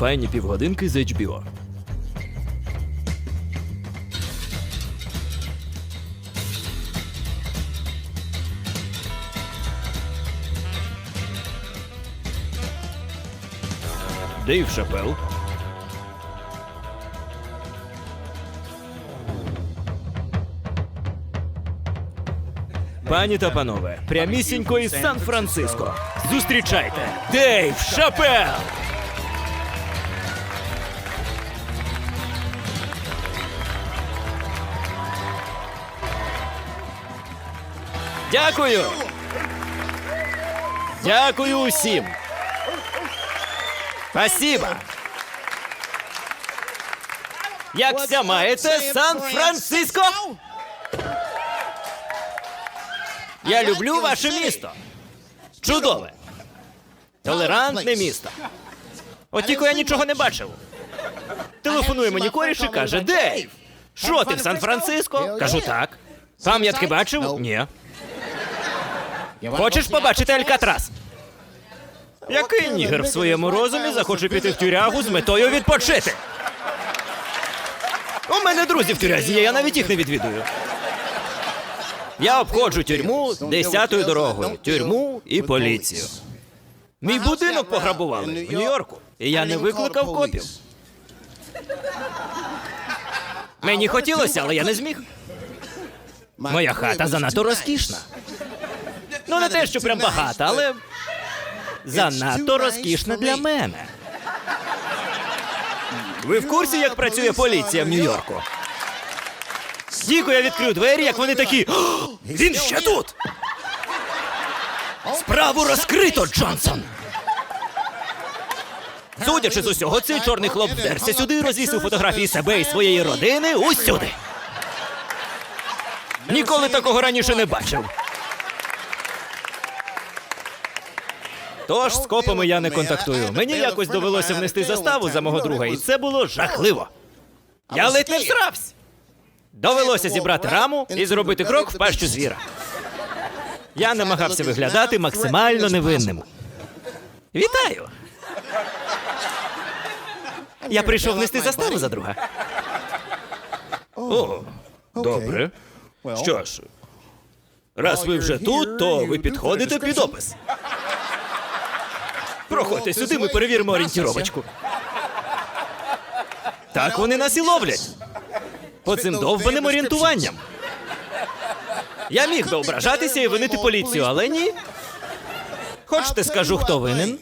Файні півгодинки з HBO. Дейв Шапел. Пані та панове, прямісінько із Сан-Франциско. Зустрічайте Дейв Шапел! Дякую! Дякую усім! Спасибо! Якся маєте Сан-Франциско? Я люблю ваше місто. Чудове. Толерантне місто. От тільки я нічого не бачив. Телефонує мені коріш і каже: Дейв! Що ти в Сан-Франциско? Кажу так. Пам'ятки бачив? Ні. Хочеш побачити Алькатрас? Який нігер в своєму розумі захоче піти в тюрягу з метою відпочити? У мене друзі в тюрязі є, я навіть їх не відвідую. Я обходжу тюрму десятою дорогою. Тюрму і поліцію. Мій будинок пограбували в Нью-Йорку, і я не викликав копів. Мені хотілося, але я не зміг. Моя хата занадто розкішна. Ну, не те, що прям багата, але занадто розкішна для мене. Ви в курсі, як працює поліція в Нью-Йорку? Тільки я відкрив двері, як вони такі. «О, Він ще тут! Справу розкрито, Джонсон! Судячи з усього, цей чорний хлоп вдерся сюди розвісив фотографії себе і своєї родини усюди. Ніколи такого раніше не бачив. Тож з копами я не контактую. Мені якось довелося внести заставу за мого друга, і це було жахливо. Я ледь не всрався. Довелося зібрати раму і зробити крок в пащу звіра. Я намагався виглядати максимально невинним. Вітаю! Я прийшов нести заставу за друга. О, добре. Що ж, раз ви вже тут, то ви підходите під опис. Проходьте сюди, ми перевіримо орієнтіровочку. Так вони нас і ловлять. По цим довбаним орієнтуванням. Я міг би ображатися і винити поліцію, але ні. Хочете, скажу, хто винен?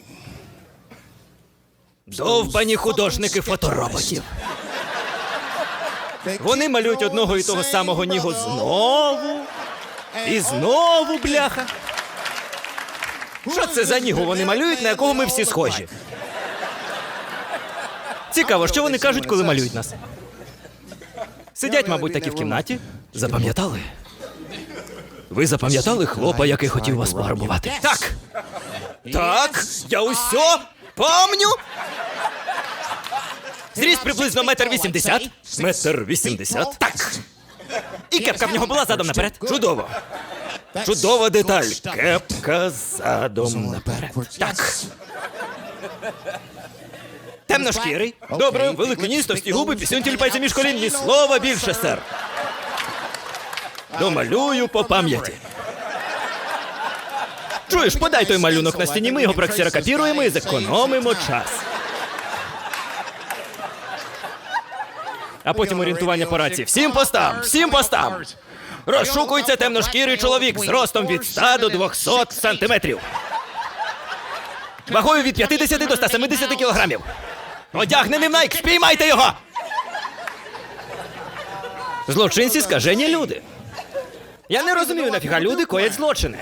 Довбані художники фотороботів. Вони малюють одного і того самого нігу знову. І знову, бляха. Що це за нігу вони малюють, на якого ми всі схожі? Цікаво, що вони кажуть, коли малюють нас. Сидять, мабуть, такі в кімнаті. Запам'ятали? Ви запам'ятали хлопа, який хотів вас пограбувати? Так. Так, я усьо помню. Зріст приблизно метр вісімдесят. Метр вісімдесят. Так. І кепка в нього була задом наперед. Чудово. Чудова деталь. Кепка задом наперед. Так. Темношкірий. Добре, великий ніс, товсті губи, пісюн тільпається між колін. Ні слова більше, сер. Домалюю по пам'яті. Чуєш, подай той малюнок на стіні, ми його проксерокопіруємо і зекономимо час. А потім орієнтування по рації. Всім постам! Всім постам! Розшукується темношкірий чоловік з ростом від 100 до 200 сантиметрів. Вагою від 50 до 170 кілограмів. Одягнений в найк, спіймайте його! Злочинці скажені люди. Я не розумію, нафіга люди коять злочини.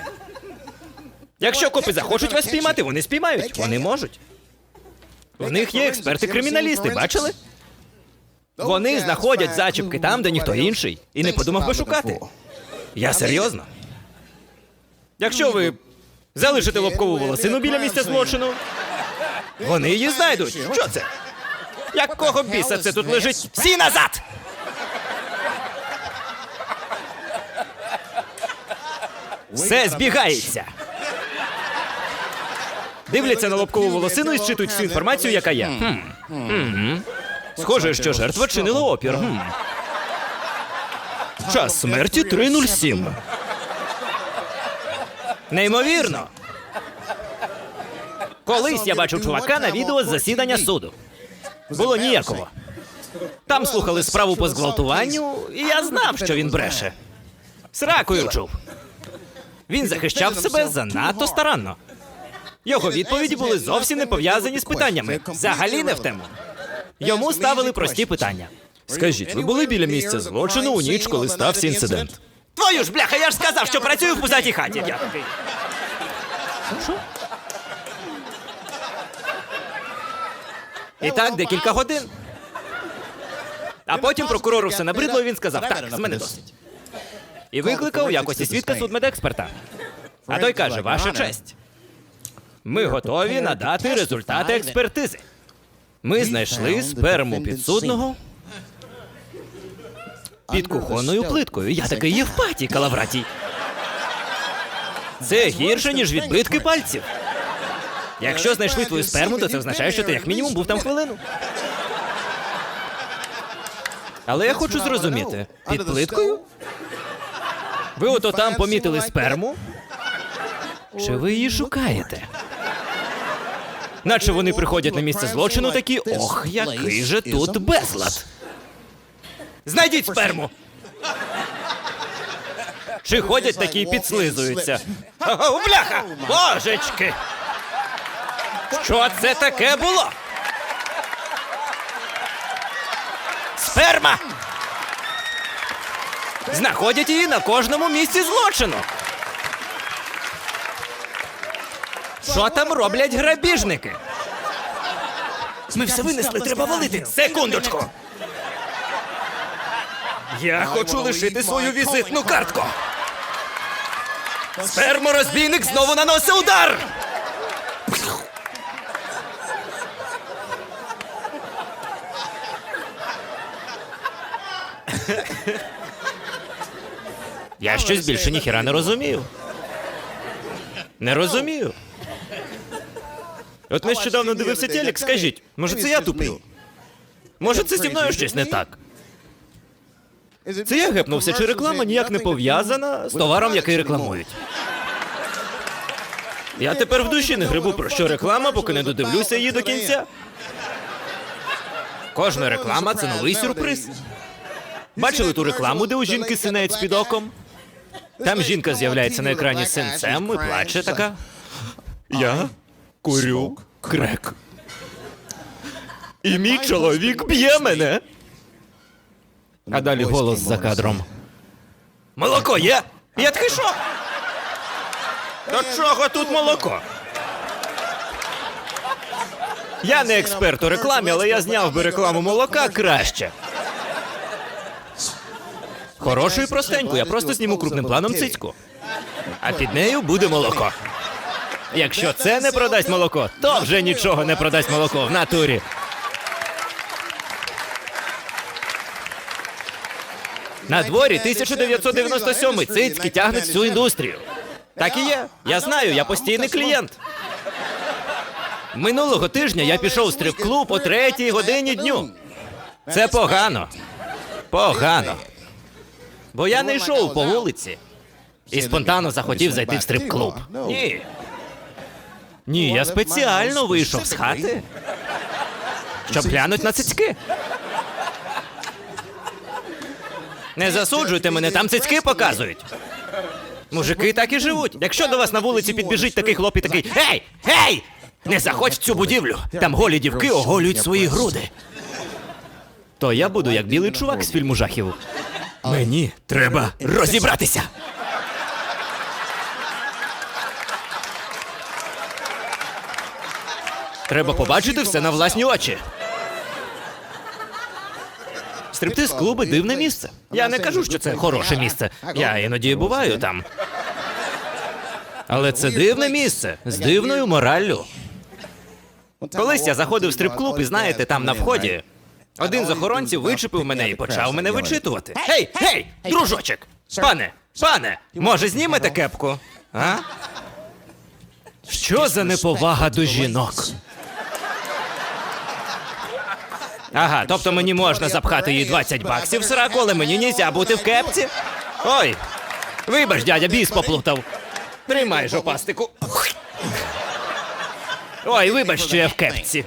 Якщо копи захочуть вас спіймати, вони спіймають. Вони можуть. В них є експерти-криміналісти, бачили? Вони знаходять зачіпки там, де ніхто інший, і не подумав би шукати. Я серйозно. Якщо ви залишите лобкову волосину біля місця злочину, вони її знайдуть. Що це? Якого біса це тут лежить? Всі назад! Все збігається. Дивляться на лобкову волосину і зчитують всю інформацію, яка є. Хм. Мгм. Схоже, що жертва чинила опір. Хм. Час смерті 307. Неймовірно. Колись я бачив чувака на відео з засідання суду. Було ніяково. Там слухали справу по зґвалтуванню, і я знав, що він бреше. Сракою чув. Він захищав себе занадто старанно. Його відповіді були зовсім не пов'язані з питаннями. Взагалі не в тему. Йому ставили прості питання. Скажіть, ви були біля місця злочину у ніч, коли стався інцидент? Твою ж бляха, я ж сказав, що працюю в пузатій хаті. Я такий. І так декілька годин. А потім прокурору все набридло, і він сказав: так, з мене досить. І викликав у якості свідка судмедексперта. А той каже: Ваша честь. Ми готові надати результати експертизи. Ми знайшли сперму підсудного під кухонною плиткою. Я такий Євпатій Калавратій. Це гірше, ніж відбитки пальців. Якщо знайшли твою сперму, то це означає, що ти як мінімум був там хвилину. Але я хочу зрозуміти, під плиткою? Ви ото там помітили сперму? Чи ви її шукаєте? Наче вони приходять на місце злочину такі, ох, який же тут безлад. Знайдіть сперму! Чи ходять такі і підслизуються? О, бляха! Божечки! Що це таке було? Сперма! Знаходять її на кожному місці злочину. Що там роблять грабіжники? Ми все винесли, треба валити. Секундочку. Я хочу лишити свою візитну картку. Сперморозбійник знову наносить удар. Я щось більше ніхіра не розумію. Не розумію. От нещодавно дивився телек, скажіть, може це я тупий? Може це зі мною щось не так? Це я гепнувся, чи реклама ніяк не пов'язана з товаром, який рекламують. Я тепер в душі не грибу про що реклама, поки не додивлюся її до кінця. Кожна реклама це новий сюрприз. Бачили ту рекламу, де у жінки синець під оком? Там жінка з'являється на екрані з синцем і плаче така. Я курю крек. І мій чоловік б'є мене. А далі голос за кадром. Молоко є? Я такий що? До чого тут молоко? Я не експерт у рекламі, але я зняв би рекламу молока краще. Хорошу і простеньку, я просто зніму крупним планом цицьку. А під нею буде молоко. Якщо це не продасть молоко, то вже нічого не продасть молоко в натурі. На дворі 1997 цицьки тягнуть всю індустрію. Так і є. Я знаю, я постійний клієнт. Минулого тижня я пішов у стрип-клуб о третій годині дню. Це погано. Погано. Бо я не йшов по вулиці і спонтанно захотів зайти в стрип-клуб. Ні. Ні, я спеціально вийшов з хати, щоб глянуть на цицьки. Не засуджуйте мене, там цицьки показують. Мужики так і живуть. Якщо до вас на вулиці підбіжить такий хлоп і такий Гей! Гей! Не заходь в цю будівлю! Там голі дівки оголюють свої груди. То я буду як білий чувак з фільму жахів. Мені треба розібратися. Треба побачити все на власні очі. Стриптиз клуби дивне місце. Я не кажу, що це хороше місце. Я іноді буваю там. Але це дивне місце з дивною мораллю. Колись я заходив в стрип-клуб, і знаєте, там на вході один з охоронців вичепив мене і почав мене вичитувати. Гей, гей, дружочок! Пане, пане, може знімете кепку? А? Що? За неповага до жінок? Ага, тобто мені можна запхати їй 20 баксів сраку, але мені нельзя бути в кепці. Ой, вибач, дядя, біс поплутав. Тримай жопастику. Ой, вибач, що я в кепці.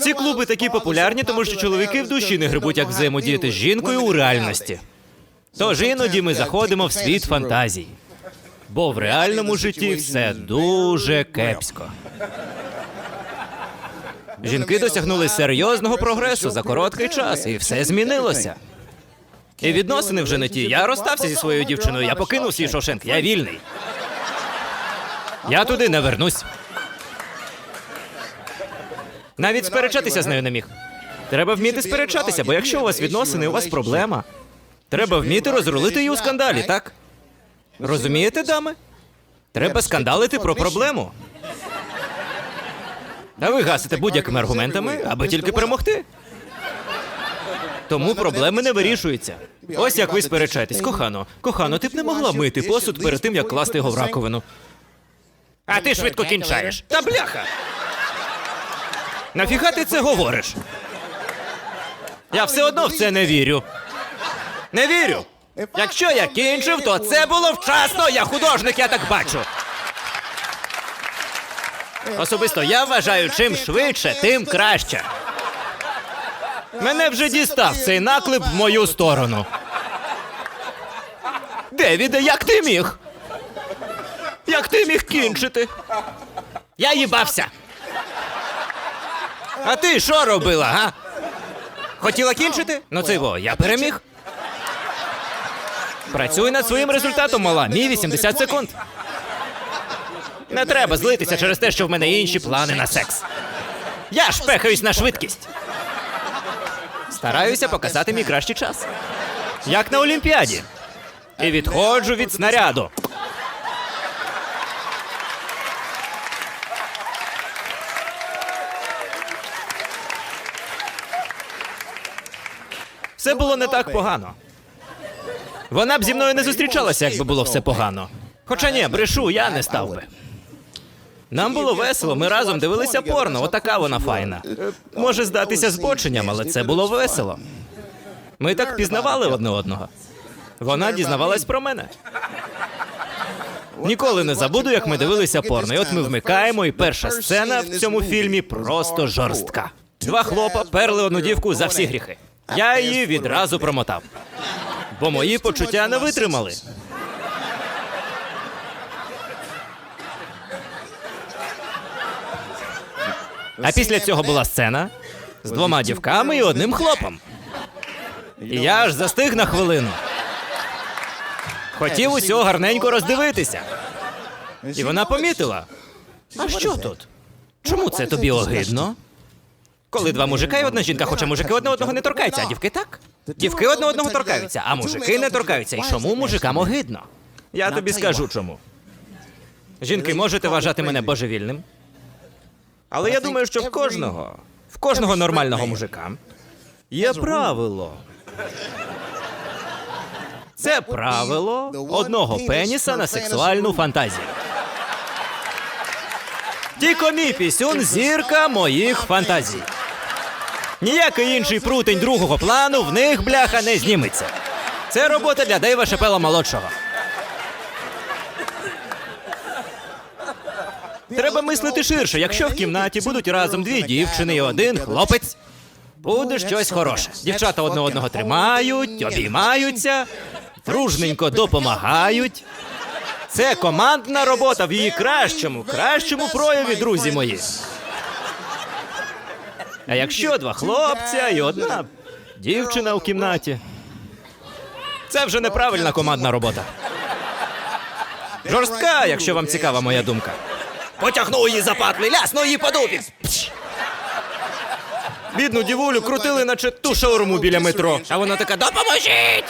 Ці клуби такі популярні, тому що чоловіки в душі не грибуть, як взаємодіяти з жінкою у реальності. Тож іноді ми заходимо в світ фантазій. Бо в реальному житті все дуже кепсько. Жінки досягнули серйозного прогресу за короткий час, і все змінилося. І відносини вже не ті. Я розстався зі своєю дівчиною, я покинув свій Шошенк, я вільний. Я туди не вернусь. Навіть сперечатися з нею не міг. Треба вміти сперечатися, бо якщо у вас відносини, у вас проблема. Треба вміти розрулити її у скандалі, так? Розумієте, дами? Треба скандалити про проблему. А ви гасите будь-якими аргументами, аби тільки перемогти. Тому проблеми не вирішуються. Ось як ви сперечаєтесь, кохано. Кохано, ти б не могла мити посуд перед тим, як класти його в раковину. А ти швидко кінчаєш. Та бляха! Нафіга ти це говориш? Я все одно в це не вірю. Не вірю. Якщо я кінчив, то це було вчасно. Я художник, я так бачу. Особисто я вважаю, чим швидше, тим краще. Мене вже дістав цей наклеп в мою сторону. Девіде, як ти міг? Як ти міг кінчити? Я їбався. А ти що робила, га? Хотіла кінчити? Ну це во, я переміг. Працюй над своїм результатом, мала. Мій 80 секунд. Не треба злитися через те, що в мене інші плани на секс. Я ж пехаюсь на швидкість. Стараюся показати мій кращий час. Як на Олімпіаді. І відходжу від снаряду. Все було не так погано. Вона б зі мною не зустрічалася, якби було все погано. Хоча ні, брешу, я не став би. Нам було весело, ми разом дивилися порно, отака вона файна. Може здатися збоченням, але це було весело. Ми так пізнавали одне одного. Вона дізнавалась про мене. Ніколи не забуду, як ми дивилися порно. І от ми вмикаємо, і перша сцена в цьому фільмі просто жорстка. Два хлопа перли одну дівку за всі гріхи. Я її відразу промотав. Бо мої почуття не витримали. А після цього була сцена з двома дівками і одним хлопом. І я аж застиг на хвилину. Хотів усього гарненько роздивитися. І вона помітила. А що тут? Чому це тобі огидно? Коли два мужика і одна жінка, хоча мужики одне одного не торкаються, а дівки так? Дівки одне одного торкаються, а мужики не торкаються. І чому мужикам огидно? Я тобі скажу чому. Жінки, можете вважати мене божевільним. Але я думаю, що в кожного, в кожного нормального мужика є правило. Це правило одного пеніса на сексуальну фантазію. Мій пісюн зірка моїх фантазій. Ніякий інший прутень другого плану в них бляха не зніметься. Це робота для Дейва Шепела молодшого. Треба мислити ширше. Якщо в кімнаті будуть разом дві дівчини і один хлопець, буде щось хороше. Дівчата одне одного тримають, обіймаються, дружненько допомагають. Це командна робота в її кращому, кращому прояві, друзі мої. А якщо два хлопця і одна дівчина у кімнаті, це вже неправильна командна робота. Жорстка, якщо вам цікава моя думка. Потягнув її за патлі, ляснув її по дупі. Бідну дівулю крутили, наче ту шаурму біля метро. А вона така: допоможіть!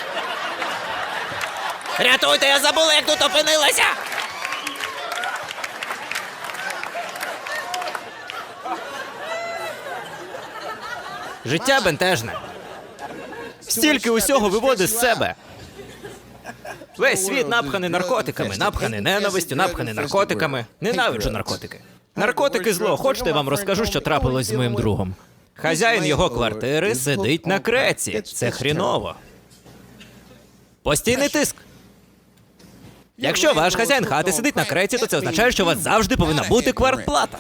Рятуйте, я забула, як тут опинилася. Життя бентежне. Стільки усього виводить з себе. Весь світ напханий наркотиками, напханий ненавистю, напханий наркотиками. Ненавиджу наркотики. Наркотики зло. Хочете, вам розкажу, що трапилось з моїм другом. Хазяїн його квартири сидить на креці. Це хріново. Постійний тиск. Якщо ваш хазяїн хати сидить на креці, то це означає, що у вас завжди повинна бути квартплата.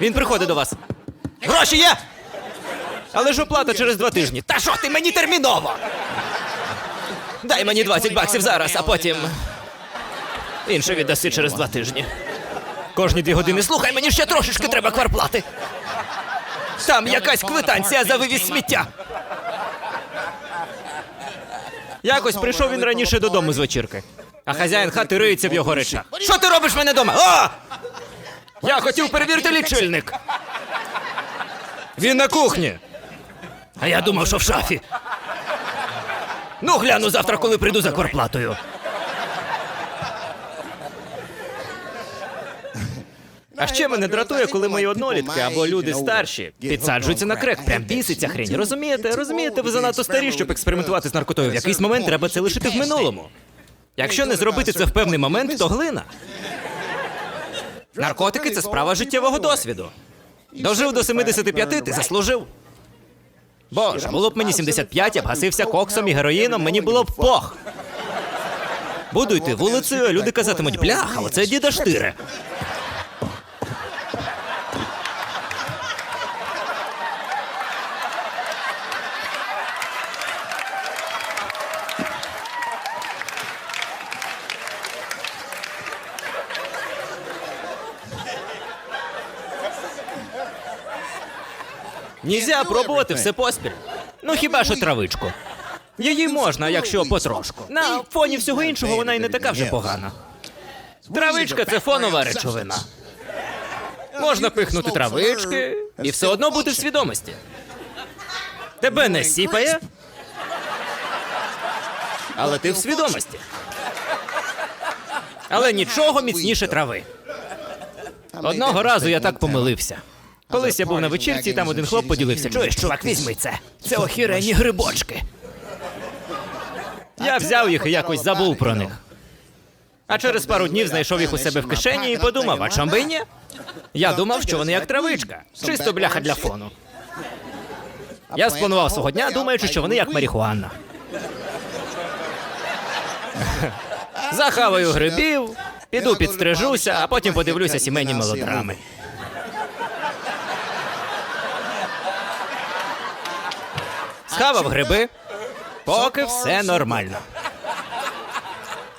Він приходить до вас. Гроші є! Але ж оплата через два тижні. Та що ти мені терміново? Дай мені 20 баксів зараз, а потім. Інше віддаси через два тижні. Кожні дві години слухай, мені ще трошечки треба кварплати. Там якась квитанція за вивіз сміття. Якось прийшов він раніше додому з вечірки, а хазяїн хати риється в його речах. Що ти робиш мене дома? О! Я хотів перевірити лічильник. Він на кухні. А я думав, що в шафі. Ну, гляну завтра, коли прийду за кварплатою. А ще мене дратує, коли мої однолітки або люди старші підсаджуються на крек. Прям біситься хрень. Розумієте? Розумієте, ви занадто старі, щоб експериментувати з наркотою. В якийсь момент треба це лишити в минулому. Якщо не зробити це в певний момент, то глина. Наркотики це справа життєвого досвіду. Дожив до 75, ти заслужив. Боже, було б мені 75, я б гасився коксом і героїном, мені було б пох. Буду йти вулицею, а люди казатимуть, бляха, оце діда штире. Нельзя пробувати все поспіль. Ну хіба що травичку. Її можна, якщо потрошку. На фоні всього іншого вона й не така вже погана. Травичка це фонова речовина. Можна пихнути травички і все одно бути в свідомості. Тебе не сіпає, але ти в свідомості. Але нічого міцніше трави. Одного разу я так помилився. Колись я був на вечірці, і там один хлоп поділився. Чуєш, чувак, візьми це. Це охірені грибочки. Я взяв їх і якось забув про них. А через пару днів знайшов їх у себе в кишені і подумав, а чом би й ні? Я думав, що вони як травичка, чисто бляха для фону. Я спланував свого дня, думаючи, що вони як марихуана. Захаваю грибів, піду підстрижуся, а потім подивлюся сімейні мелодрами. Схавав гриби, поки все нормально.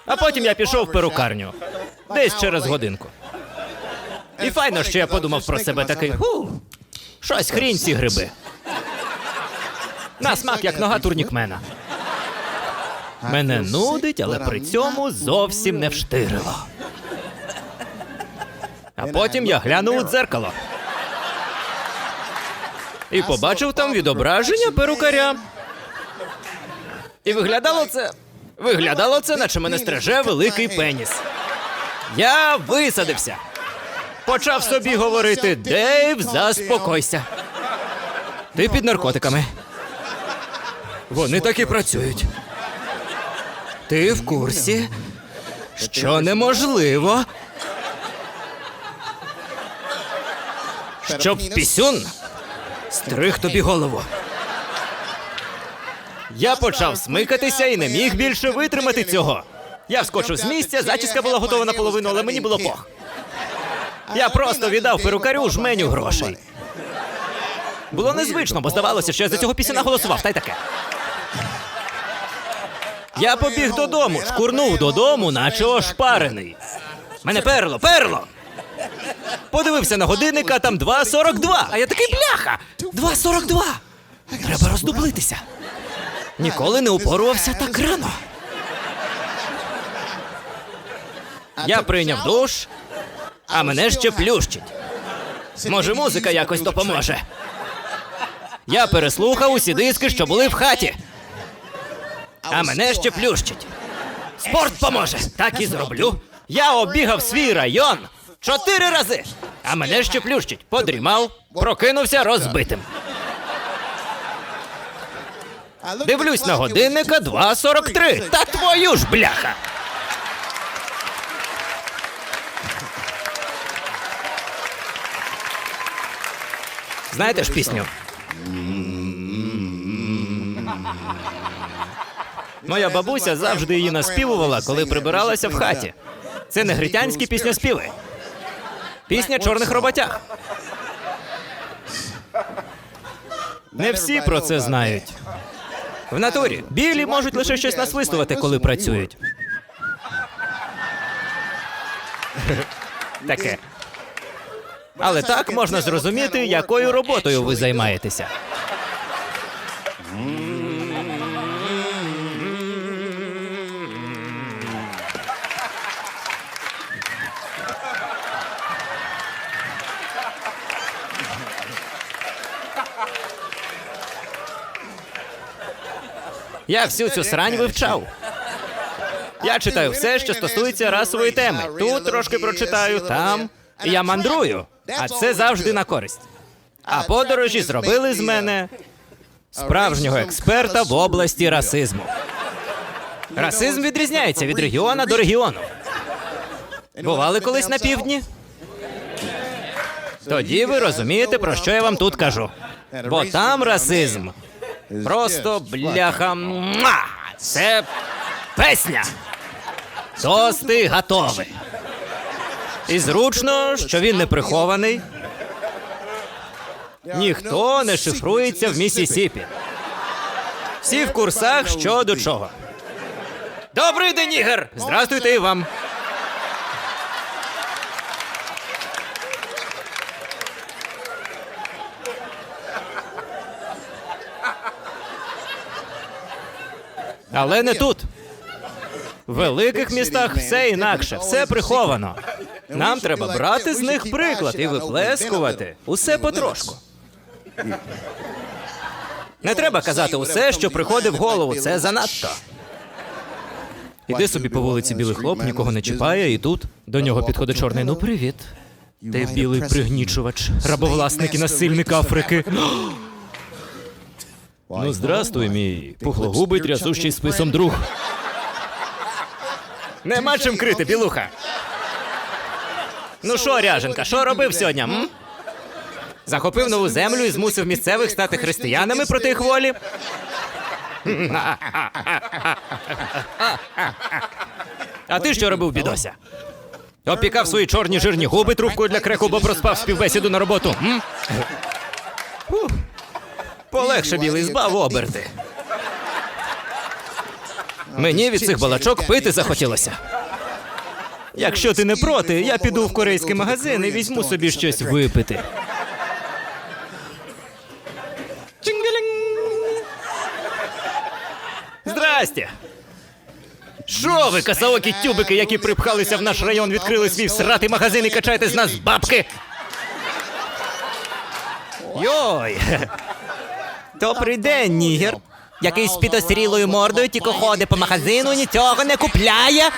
А потім я пішов в перукарню. Десь через годинку. І файно, що я подумав про себе такий. Ху, щось хрінь ці гриби. На смак, як нога турнікмена. Мене нудить, але при цьому зовсім не вштирило. А потім я глянув у дзеркало. І побачив там відображення перукаря. І виглядало це. Виглядало це, наче мене стриже великий пеніс. Я висадився. Почав собі говорити: Дейв, заспокойся. Ти під наркотиками. Вони так і працюють. Ти в курсі, що неможливо. Щоб пісюн стриг тобі голову. Я почав смикатися і не міг більше витримати цього. Я вскочив з місця, зачіска була готова наполовину, але мені було пох. Я просто віддав перукарю жменю грошей. Було незвично, бо здавалося, що я за цього пісня голосував, та й таке. Я побіг додому, шкурнув додому, наче ошпарений. Мене перло, перло! Подивився на годинника, а там 2.42. А я такий бляха! 2.42! Треба роздублитися. Ніколи не упорувався так рано. Я прийняв душ, а мене ще плющить. Може, музика якось допоможе. Я переслухав усі диски, що були в хаті. А мене ще плющить. Спорт поможе. Так і зроблю. Я обігав свій район чотири рази. А мене ще плющить. Подрімав, прокинувся розбитим. Дивлюсь на годинника 2.43. Та твою ж бляха! Знаєте ж пісню? Моя бабуся завжди її наспівувала, коли прибиралася в хаті. Це негритянські пісньоспіви. Пісня чорних роботяг. Не всі про це знають. В натурі білі можуть лише щось насвистувати, коли працюють. Таке. Але так можна зрозуміти, якою роботою ви займаєтеся. Я всю цю срань вивчав. Я читаю все, що стосується расової теми. Тут трошки прочитаю, там. Я мандрую. А це завжди на користь. А подорожі зробили з мене справжнього експерта в області расизму. Расизм відрізняється від регіона до регіону. Бували колись на півдні? Тоді ви розумієте, про що я вам тут кажу. Бо там расизм Просто бляха. муа! Це песня. Тости готові. І зручно, що він не прихований. Ніхто не шифрується в Місісіпі. Всі в курсах що до чого. Добрий день, Ігор! Здрастуйте і вам. Але не тут. В великих містах все інакше, все приховано. Нам треба брати з них приклад і виплескувати усе потрошку. Не треба казати усе, що приходить в голову. Це занадто. Іде собі по вулиці білий хлоп, нікого не чіпає, і тут до нього підходить чорний. Ну, привіт. Ти білий пригнічувач, рабовласник і насильник Африки. Ну, здрастуй, мій пухлогубий трясущий списом друг. Нема чим крити, білуха. Ну що, ряженка, що робив сьогодні? М? Захопив нову землю і змусив місцевих стати християнами проти їх волі. А ти що робив, бідося? Опікав свої чорні жирні губи трубкою для креку, бо проспав співбесіду на роботу. М? Фух. Полегше білий збав оберти. Мені від цих балачок пити захотілося. Якщо ти не проти, я піду в корейський магазин і візьму собі щось випити. Здрасте! Що ви, косоокі тюбики, які припхалися в наш район, відкрили свій всратий магазин і качаєте з нас бабки? Йой! Добрий день, нігер. Який з підозрілою мордою тільки ходить по магазину, нічого не купляє.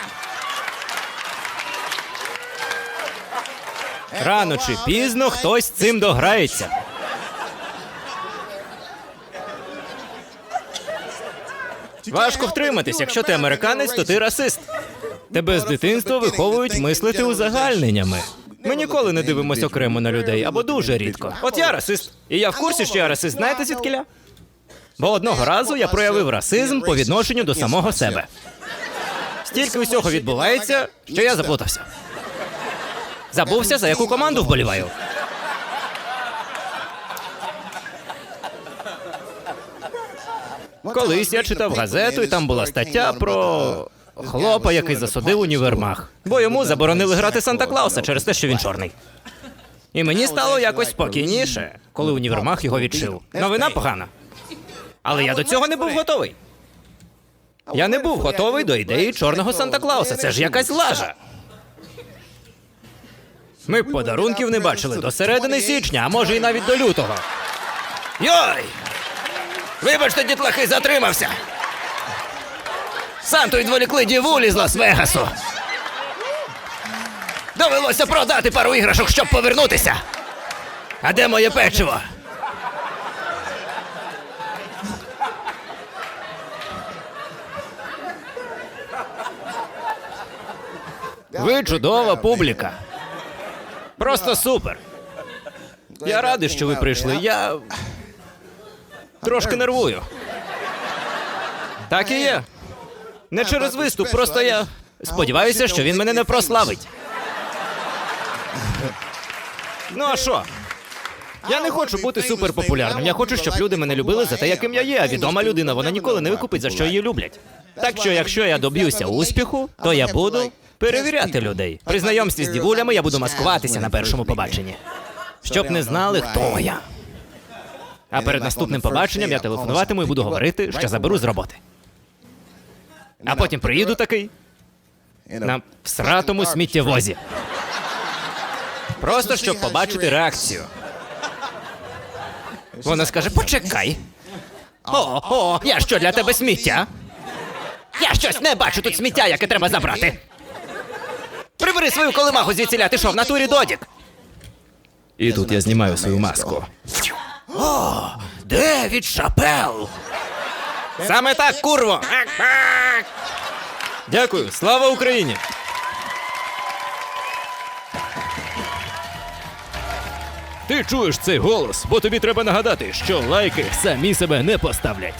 Рано чи пізно хтось цим дограється. Важко втриматись, якщо ти американець, то ти расист. Тебе з дитинства виховують мислити узагальненнями. Ми ніколи не дивимося окремо на людей, або дуже рідко. От я расист. І я в курсі, що я расист. Знаєте звідкиля? Бо одного разу я проявив расизм по відношенню до самого себе. Стільки усього відбувається, що я заплутався. Забувся, за яку команду вболіваю. Колись я читав газету, і там була стаття про хлопа, який засудив універмаг. Бо йому заборонили грати Санта Клауса через те, що він чорний. І мені стало якось спокійніше, коли універмаг його відшив. Новина погана. Але я до цього не був готовий. Я не був готовий до ідеї чорного Санта Клауса. Це ж якась лажа. Ми подарунків не бачили до середини січня, а може і навіть до лютого. Йой! Вибачте, дітлахи, затримався. Санту відволікли дівулі з Лас-Вегасу. Довелося продати пару іграшок, щоб повернутися. А де моє печиво? Ви чудова публіка. Просто супер. Я радий, що ви прийшли. Я трошки нервую. Так і є. Не через виступ, просто я сподіваюся, що він мене не прославить. Ну а що? Я не хочу бути суперпопулярним. Я хочу, щоб люди мене любили за те, яким я є. А відома людина, вона ніколи не викупить, за що її люблять. Так що, якщо я доб'юся успіху, то я буду перевіряти людей. При знайомстві з дівулями я буду маскуватися на першому побаченні. Щоб не знали, хто я. А перед наступним побаченням я телефонуватиму і буду говорити, що заберу з роботи. А потім приїду такий на всратому сміттєвозі. Просто щоб побачити реакцію. Вона скаже: почекай. О, о, я що для тебе сміття? Я щось не бачу тут сміття, яке треба забрати. Прибери свою колемагу звідсіля, ти що, в натурі додік? І тут я знімаю свою маску. О, Девід Шапел! Саме так, курво! Дякую, слава Україні! Ти чуєш цей голос, бо тобі треба нагадати, що лайки самі себе не поставлять.